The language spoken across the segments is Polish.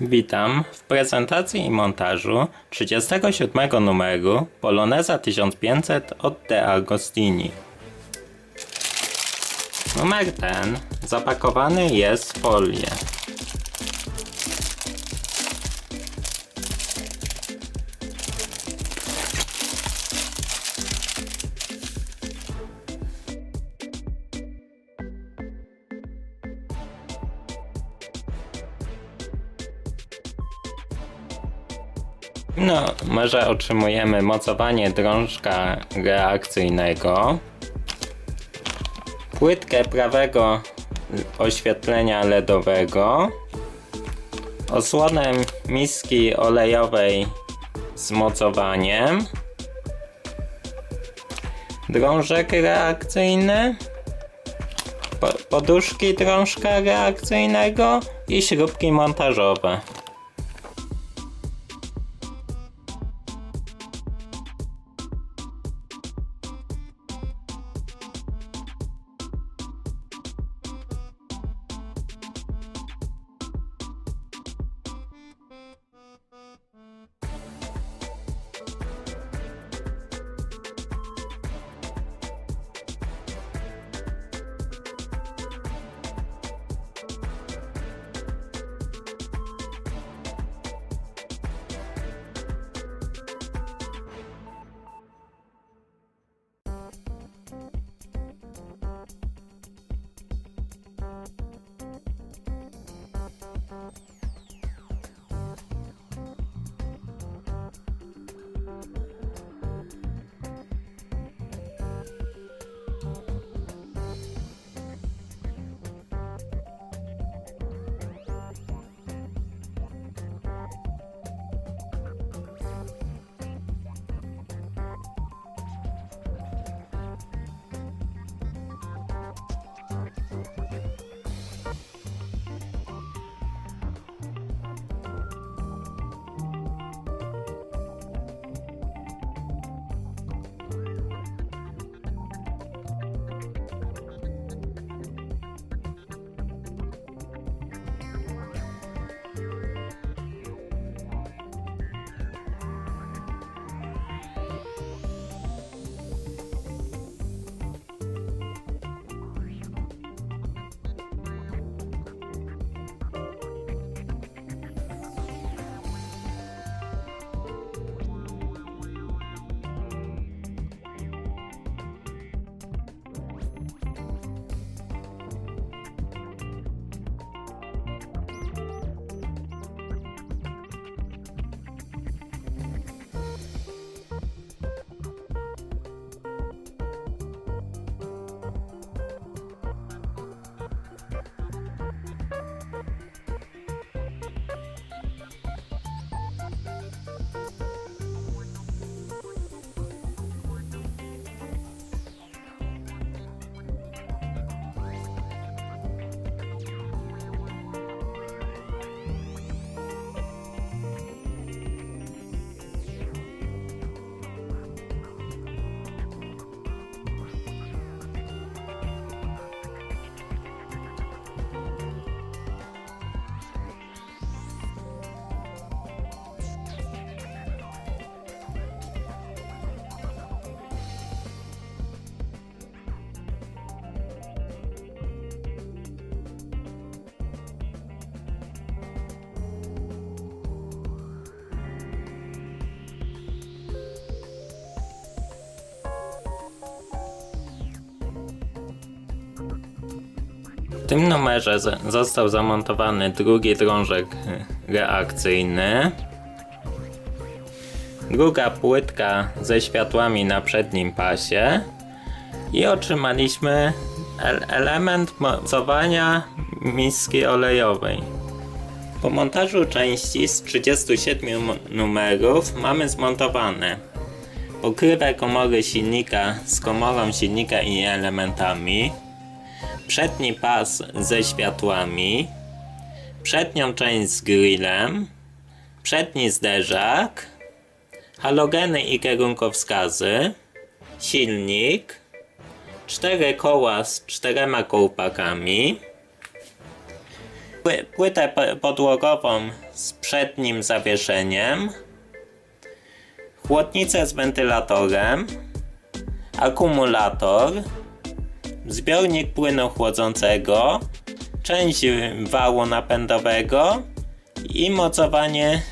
Witam w prezentacji i montażu 37 numeru Poloneza 1500 od De Agostini. Numer ten zapakowany jest w folię. No, może otrzymujemy mocowanie drążka reakcyjnego, płytkę prawego oświetlenia LEDowego, osłonę miski olejowej z mocowaniem, drążek reakcyjny, po, poduszki drążka reakcyjnego i śrubki montażowe. W tym numerze został zamontowany drugi drążek y, reakcyjny, druga płytka ze światłami na przednim pasie. I otrzymaliśmy el- element mocowania miski olejowej. Po montażu części z 37 m- numerów mamy zmontowane pokrywę komory silnika z komorą silnika i elementami, przedni pas ze światłami, przednią część z grillem, przedni zderzak, halogeny i kierunkowskazy, silnik, cztery koła z czterema kołpakami, Pły- Płytę po- podłogową z przednim zawieszeniem, chłodnicę z wentylatorem, akumulator, zbiornik płynu chłodzącego, część wału napędowego i mocowanie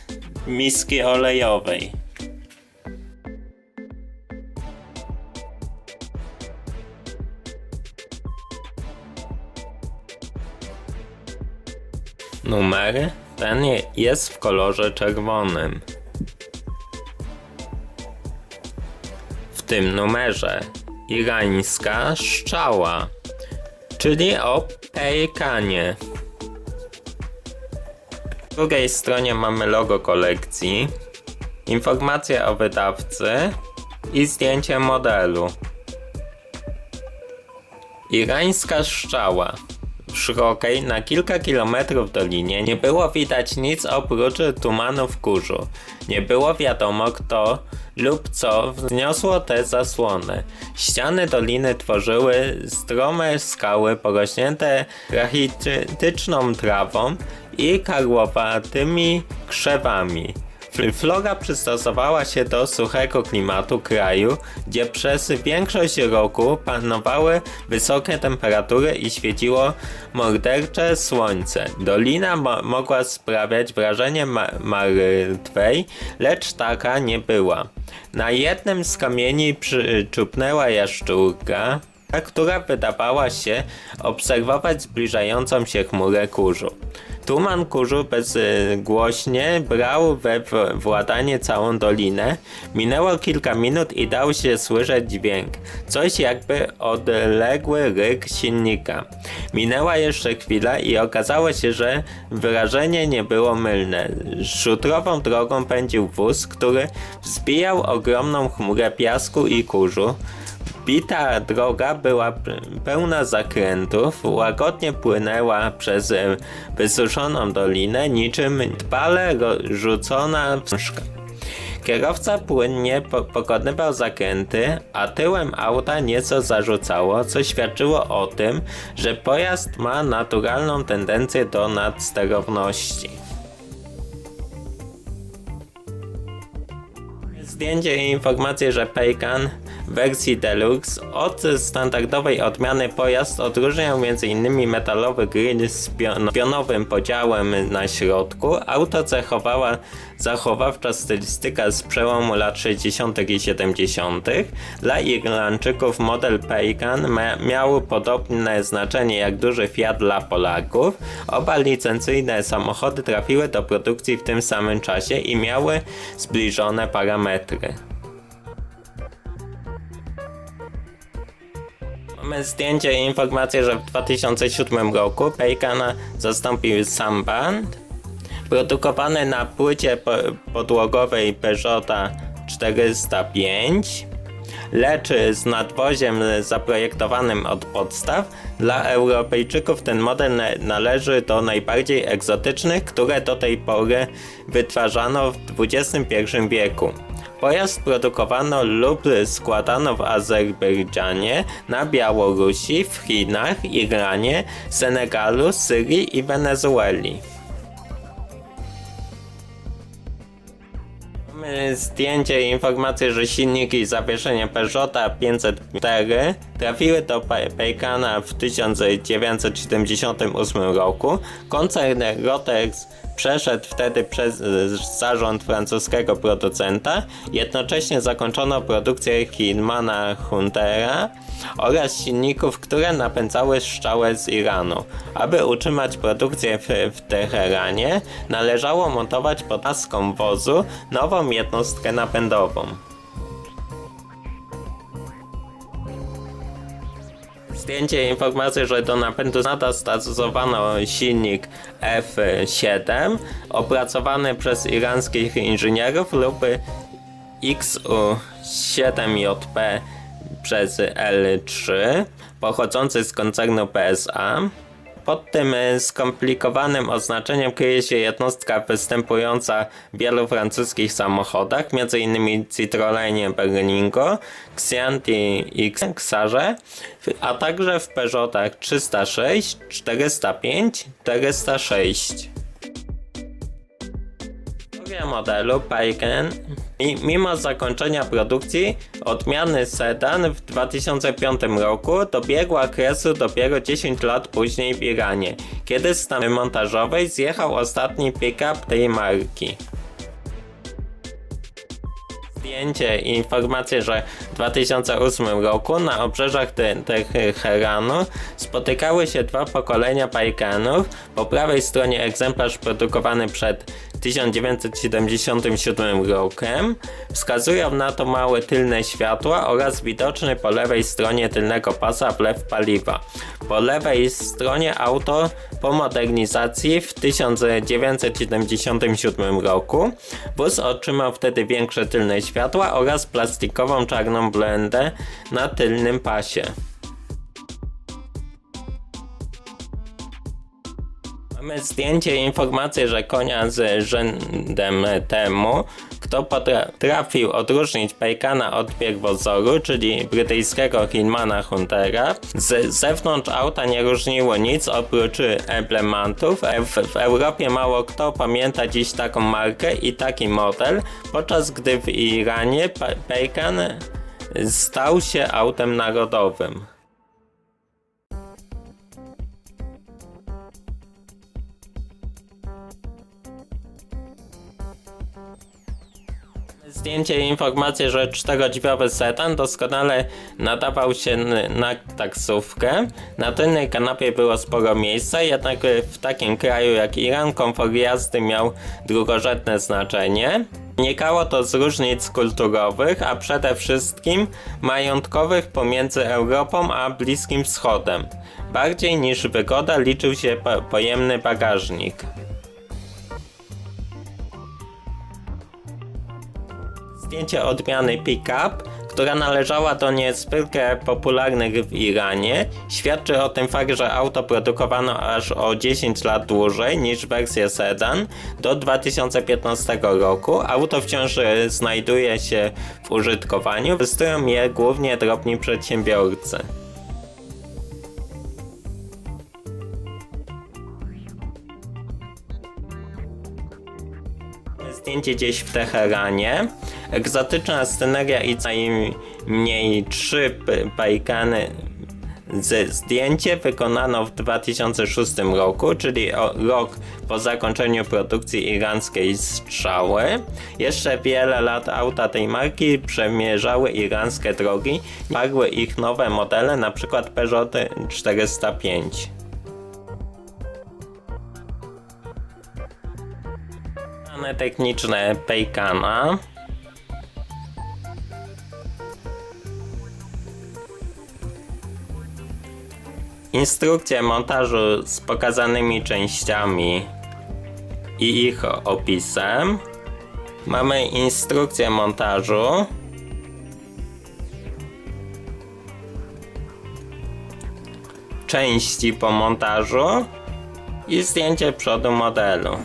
miski olejowej. Numer ten je- jest w kolorze czerwonym. W tym numerze irańska szczała, czyli o pejkanie. W drugiej stronie mamy logo kolekcji, informacje o wydawcy i zdjęcie modelu. Irańska szczała. W szerokiej, na kilka kilometrów dolinie nie było widać nic oprócz tumanów kurzu. Nie było wiadomo kto lub co wzniosło te zasłony. Ściany doliny tworzyły strome skały porośnięte rachityczną trawą i karłowatymi krzewami. Fl- Flora przystosowała się do suchego klimatu kraju, gdzie przez większość roku panowały wysokie temperatury i świeciło mordercze słońce. Dolina mo- mogła sprawiać wrażenie ma- martwej, lecz taka nie była. Na jednym z kamieni przyczupnęła jaszczurka, która wydawała się obserwować zbliżającą się chmurę kurzu. Tuman kurzu bezgłośnie brał we władanie całą dolinę. Minęło kilka minut i dał się słyszeć dźwięk. Coś jakby odległy ryk silnika. Minęła jeszcze chwila i okazało się, że wyrażenie nie było mylne. Szutrową drogą pędził wóz, który wzbijał ogromną chmurę piasku i kurzu. Bita droga była pełna zakrętów, łagodnie płynęła przez e, wysuszoną dolinę, niczym dbale rzucona wstążka. Kierowca płynnie po pokonywał zakręty, a tyłem auta nieco zarzucało, co świadczyło o tym, że pojazd ma naturalną tendencję do nadsterowności. Zdjęcie i informacje, że w wersji Deluxe od standardowej odmiany pojazd odróżniał m.in. metalowy grill z pion- pionowym podziałem na środku. Auto cechowała zachowawcza stylistyka z przełomu lat 60. i 70. Dla Irlandczyków model Paycan miał podobne znaczenie jak duży Fiat dla Polaków. Oba licencyjne samochody trafiły do produkcji w tym samym czasie i miały zbliżone parametry. Mamy zdjęcie i informację, że w 2007 roku Paycana zastąpił Samband, produkowany na płycie po podłogowej Peugeota 405, lecz z nadwoziem zaprojektowanym od podstaw. Dla Europejczyków ten model na należy do najbardziej egzotycznych, które do tej pory wytwarzano w XXI wieku. Pojazd produkowano lub składano w Azerbejdżanie, na Białorusi, w Chinach, Iranie, Senegalu, Syrii i Wenezueli. Mamy zdjęcie i informację, że silniki i zawieszenie Peugeota 504 trafiły do Paycana w 1978 roku. Koncern Rotex przeszedł wtedy przez e, zarząd francuskiego producenta. Jednocześnie zakończono produkcję Hillmana Huntera oraz silników, które napędzały szczałę z Iranu. Aby utrzymać produkcję w, w Teheranie, należało montować pod maską wozu nową jednostkę napędową. Zdjęcie informacji, że do napędu stosowano silnik F7 opracowany przez iranskich inżynierów lub XU7JP przez L3 pochodzący z koncernu PSA. Pod tym e, skomplikowanym oznaczeniem kryje się jednostka występująca w wielu francuskich samochodach, m.in. Citroenie Berlingo, Xianti i Xarze, a także w Peugeotach 306, 405, 406. Historia modelu Payken i mimo zakończenia produkcji odmiany sedan w 2005 roku dobiegła kresu dopiero 10 lat później w Iranie, kiedy z tamy montażowej zjechał ostatni pick-up tej marki. Zdjęcie i informacje, że w 2008 roku na obrzeżach Te- Teheranu spotykały się dwa pokolenia Pajkanów. Po prawej stronie egzemplarz produkowany przed 1977 rokiem. Wskazują na to małe tylne światła oraz widoczny po lewej stronie tylnego pasa wlew paliwa. Po lewej stronie auto po modernizacji w 1977 roku. Wóz otrzymał wtedy większe tylne światła oraz plastikową czarną blendę na tylnym pasie. Mamy zdjęcie i informację, że konia z rzędem temu, kto potrafił odróżnić Pejkana od pierwowzoru, czyli brytyjskiego Hillmana Huntera. Z zewnątrz auta nie różniło nic oprócz emblematów. W, w Europie mało kto pamięta dziś taką markę i taki model, podczas gdy w Iranie Pe- Pejkan stał się autem narodowym. Zdjęcie i informacje, że czterodźwiowy sedan doskonale nadawał się na taksówkę. Na tylnej kanapie było sporo miejsca, jednak w takim kraju jak Iran komfort jazdy miał drugorzędne znaczenie. Wynikało to z różnic kulturowych, a przede wszystkim majątkowych pomiędzy Europą a Bliskim Wschodem. Bardziej niż wygoda liczył się po- pojemny bagażnik. Zdjęcie odmiany pick-up, która należała do niezwykle popularnych w Iranie. Świadczy o tym fakt, że auto produkowano aż o 10 lat dłużej niż wersję sedan do 2015 roku. Auto wciąż znajduje się w użytkowaniu, wystoją je głównie drobni przedsiębiorcy. Zdjęcie gdzieś w Teheranie. Egzotyczna sceneria i najmniej trzy bajkany z zdjęcie wykonano w 2006 roku, czyli o, rok po zakończeniu produkcji irańskiej strzały. Jeszcze wiele lat auta tej marki przemierzały irańskie drogi, marły ich nowe modele, np. Peugeot 405. Dane techniczne Pejkana. Instrukcja montażu z pokazanymi częściami i ich opisem. Mamy instrukcję montażu. Części po montażu i zdjęcie przodu modelu.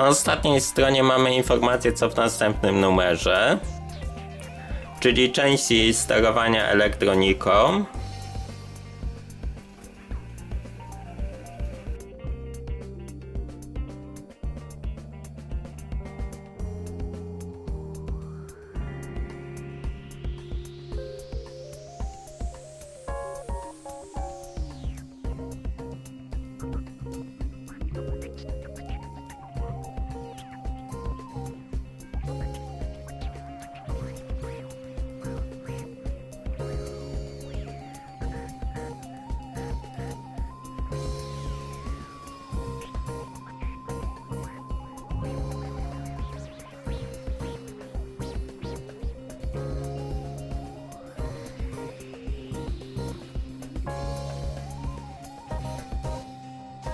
Na ostatniej stronie mamy informację co w następnym numerze, czyli części sterowania elektroniką.